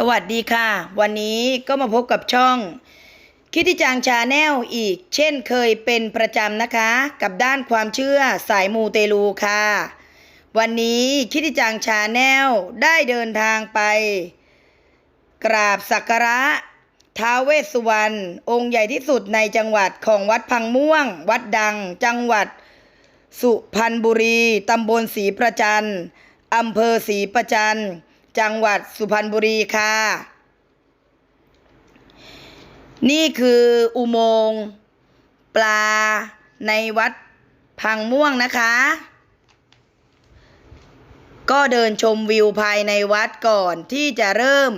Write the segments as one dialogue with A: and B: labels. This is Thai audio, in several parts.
A: สวัสดีค่ะ วันนี้ก็มาพบกับช่อง คิดทิจางชาแนลอีก เช่นเคยเป็นประจำนะคะ กับด้านความเชื่อสายมูเตลูค่ะ วันนี้คิดทิจางชาแนลได้เดินทางไป กราบสักการะท้าวเวสสุวรรณองค์ใหญ่ที่สุดในจังหวัดของวัดพังม่วง วัดดัง จังหวัด สุพรรณบุรีตำบลศรีประจันอำเภอศรีประจัน จังหวัดสุพรรณบุรีค่ะ นี่คืออุโมงค์ปลาในวัดพังม่วงนะคะ ก็เดินชมวิวภายในวัดก่อนที่จะเริ่ม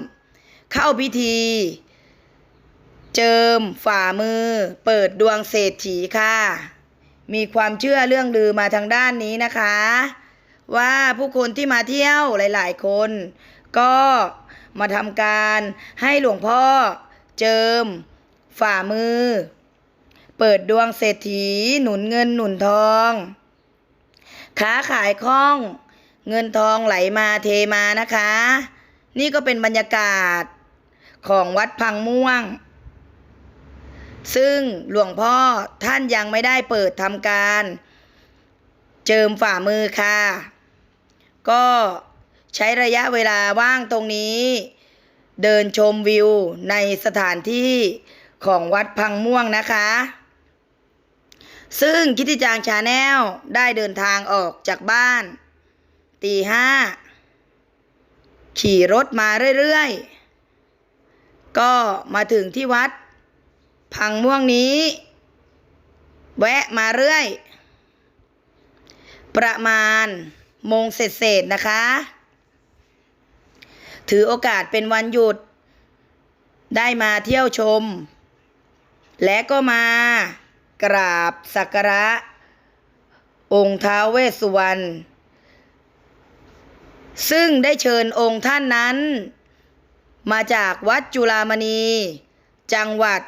A: เข้าพิธี เจิมฝ่ามือ เปิดดวงเศรษฐีค่ะ มีความเชื่อเรื่องลือมาทางด้านนี้นะคะ ว่าผู้คนที่มาเที่ยวหลาย ๆ คน ก็มาทำการให้หลวงพ่อเจิม ฝ่ามือ เปิดดวงเศรษฐี หนุนเงินหนุนทองค้าขายคล่อง เงินทองไหลมาเทมานะคะ นี่ก็เป็นบรรยากาศของวัดพังม่วง ซึ่งหลวงพ่อท่านยังไม่ได้เปิดทำการ เจิมฝ่ามือค่ะ ก็ใช้ระยะเวลาว่างตรงนี้ เดินชมวิวในสถานที่ของวัดพังม่วงนะคะ ซึ่งคิดที่จางชาแนลได้เดินทางออกจากบ้าน ตีห้า ขี่รถมาเรื่อยๆ ก็มาถึงที่วัด พังม่วงนี้ แวะมาเรื่อย ประมาณ โมงเศษๆนะคะ ถือโอกาสเป็นวันหยุด ได้มาเที่ยวชม และก็มากราบสักการะ องค์ท้าวเวสสุวรรณซึ่งได้เชิญองค์ท่านนั้น มาจากวัดจุฬามณี จังหวัด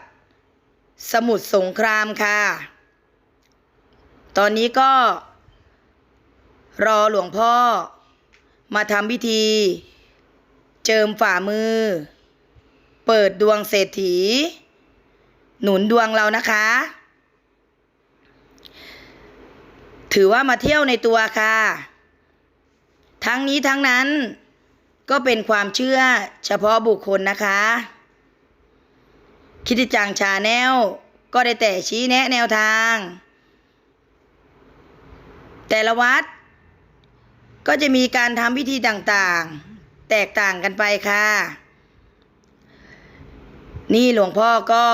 A: สมุทรสงครามค่ะ ตอนนี้ก็ รอหลวงพ่อ มาทำพิธี เจิมฝ่ามือ เปิดดวงเศรษฐี หนุนดวงเรานะคะ ถือว่ามาเที่ยวในตัวค่ะ ทั้งนี้ทั้งนั้น ก็เป็นความเชื่อเฉพาะบุคคลนะคะ คิดจังชาแนลก็ได้แต่ชี้แนะแนวทาง แต่ละวัด ก็จะมีการทำพิธีต่างๆ แตกต่างกันไปค่ะ นี่หลวงพ่อก็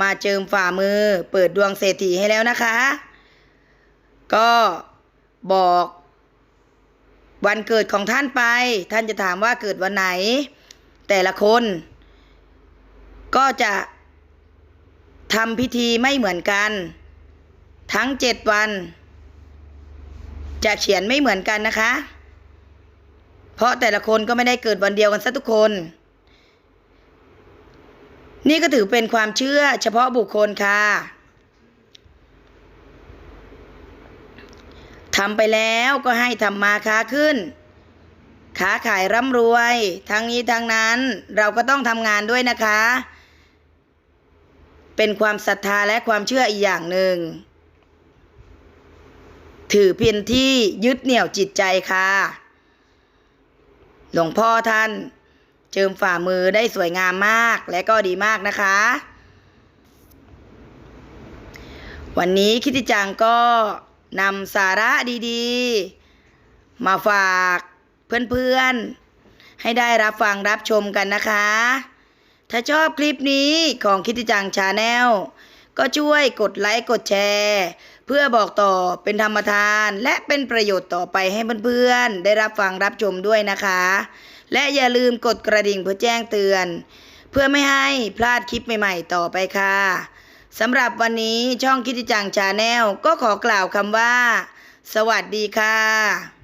A: มาเจิมฝ่ามือเปิดดวงเศรษฐีให้แล้วนะคะ ก็บอกวันเกิดของท่านไป ท่านจะถามว่าเกิดวันไหน แต่ละคน ก็จะทำพิธีไม่เหมือนกัน ทั้งเจ็ดวัน จะเขียนไม่เหมือนกันนะคะ เพราะแต่ละคนก็ไม่ได้เกิดวันเดียวกันซะทุกคน นี่ก็ถือเป็นความเชื่อเฉพาะบุคคลค่ะทำไปแล้วก็ให้ทำมาค้าขึ้นค้าขายร่ำรวย ทั้งนี้ทั้งนั้นเราก็ต้องทำงานด้วยนะคะ เป็นความศรัทธาและความเชื่ออีกอย่างหนึ่ง ถือเพียนที่ยึดเหนี่ยวจิตใจค่ะ หลวงพ่อท่านเจิมฝ่ามือได้สวยงามมากและก็ดีมากนะคะ วันนี้คิติจังก็นำสาระดีๆ มาฝากเพื่อนๆ ให้ได้รับฟังรับชมกันนะคะ ถ้าชอบคลิปนี้ของคิติจังชาแนลก็ช่วยกดไลค์กดแชร์ พื่อบอกต่อเป็นธรรมทาน และเป็นประโยชน์ต่อไปให้เพื่อนๆ ได้รับฟังรับชมด้วยนะคะ และอย่าลืมกดกระดิ่งเพื่อแจ้งเตือน เพื่อไม่ให้พลาดคลิปใหม่ๆ ต่อไปค่ะสำหรับวันนี้ช่องคิดจังชาแนลก็ขอกล่าวคำว่า สวัสดีค่ะ